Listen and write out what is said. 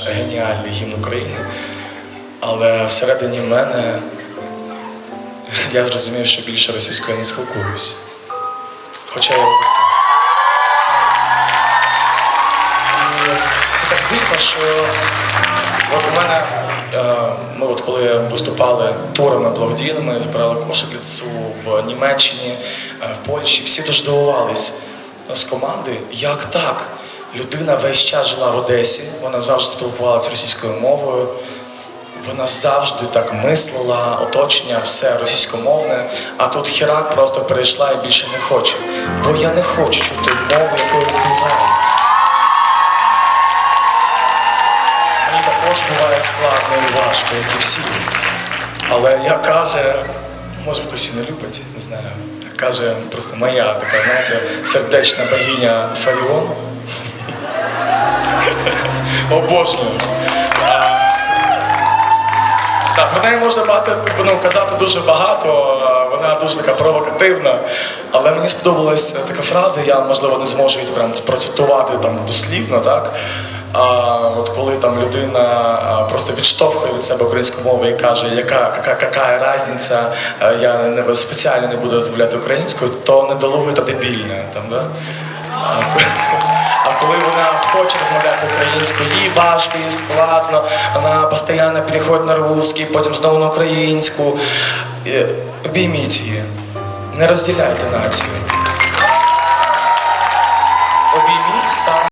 наш геніальний гімн України. Але всередині мене я зрозумів, що більше російською не спілкуюсь. Хоча я писав. Це так дивно, що от у мене, е, ми от коли виступали турами благодійними, збирали кошеліцу в Німеччині, е, в Польщі, всі дуже дивувались з команди, як так? Людина весь час жила в Одесі, вона завжди спілкувалася російською мовою. Вона завжди так мислила, оточення, все російськомовне, а тут Хірак просто перейшла і більше не хоче. Бо я не хочу чути мову, якою відбувають. Мені також буває складно і важко, як і всі. Але як каже, може хтось і не любить, не знаю. Каже просто моя така, знаєте, сердечна богиня Фаріон. Обожнюю. Так, про неї можна багато, ну, казати дуже багато, вона дуже така провокативна. Але мені сподобалася така фраза, я можливо не зможу її прям процитувати там дослівно, так? А, от коли там людина просто відштовхує від себе українську мову і каже, яка, яка, яка різниця, я не, спеціально не буду розмовляти українською, то недолуге та дебільне. Там, да? Важко, і складно, вона постійно переходить на русський, потім знову на українську. Е, Обійміть її, не розділяйте націю.